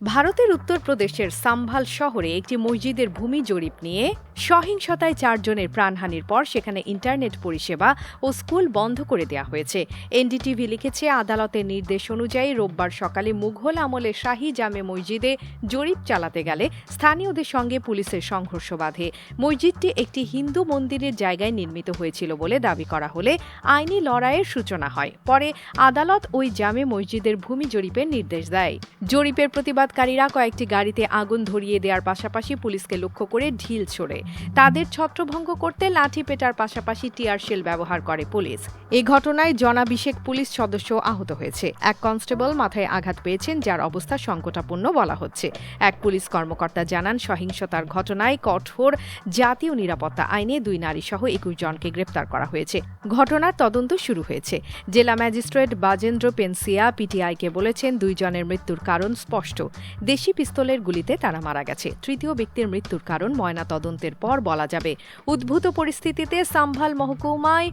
ভারতের উত্তরপ্রদেশের সাম্ভাল শহরে একটি মসজিদের ভূমি জরিপ নিয়ে সহিংসতায় চারজনের প্রাণহানির পর সেখানে ইন্টারনেট পরিষেবা ও স্কুল বন্ধ করে দেওয়া হয়েছে। এনডিটিভি লিখেছে, আদালতের নির্দেশ অনুযায়ী রোববার সকালে মুঘল আমলে শাহী জামে মসজিদে জরিপ চালাতে গেলে স্থানীয়দের সঙ্গে পুলিশের সংঘর্ষ বাধে। মসজিদটি একটি হিন্দু মন্দিরের জায়গায় নির্মিত হয়েছিল বলে দাবি করা হলে আইনি লড়াইয়ের সূচনা হয়। পরে আদালত ওই জামে মসজিদের ভূমি জরিপের নির্দেশ দেয়। জরিপের প্রতিবাদকারীরা কয়েকটি গাড়িতে আগুন ধরিয়ে দেওয়ার পাশাপাশি পুলিশকে লক্ষ্য করে ঢিল ছোড়ে। তাদের ছত্রভঙ্গ করতে লাঠি পেটার পাশাপাশি টিয়ার শেল ব্যবহার করে পুলিশ। এই ঘটনায় জনাভিষেক পুলিশ সদস্য আহত হয়েছে। এক কনস্টেবল মাথায় আঘাত পেয়েছেন, যার অবস্থা সংকটাপন্ন বলা হচ্ছে। এক পুলিশ কর্মকর্তা জানান, সহিংসতার ঘটনায় কঠোর জাতীয় নিরাপত্তা আইনে দুই নারী সহ একুশ জনকে গ্রেপ্তার করা হয়েছে। ঘটনার তদন্ত শুরু হয়েছে। জেলা ম্যাজিস্ট্রেট বাজেন্দ্র পেনসিয়া পিটিআইকে বলেছেন দুইজনের মৃত্যুর কারণ স্পষ্ট। দেশি পিস্তলের গুলিতে তারা মারা গেছে। তৃতীয় ব্যক্তির মৃত্যুর কারণ ময়না তদন্তের পর বলা যাবে। উদ্ভূত পরিস্থিতিতে সাম্ভাল মহকুমায়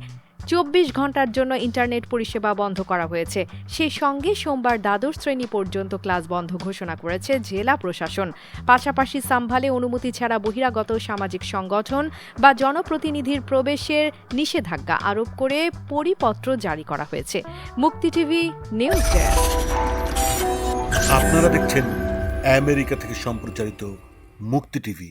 চব্বিশ ঘণ্টার জন্য ইন্টারনেট পরিষেবা বন্ধ করা হয়েছে। সেই সঙ্গে সোমবার দ্বাদশ শ্রেণি পর্যন্ত ক্লাস বন্ধ ঘোষণা করেছে জেলা প্রশাসন। পাশাপাশি সাম্ভালে অনুমতি ছাড়া বহিরাগত সামাজিক সংগঠন বা জনপ্রতিনিধির প্রবেশের নিষেধাজ্ঞা আরোপ করে পরিপত্র জারি করা হয়েছে। মুক্তি টিভি নিউজ আপনারা দেখছেন আমেরিকা থেকে সম্প্রচারিত মুক্তি টিভি।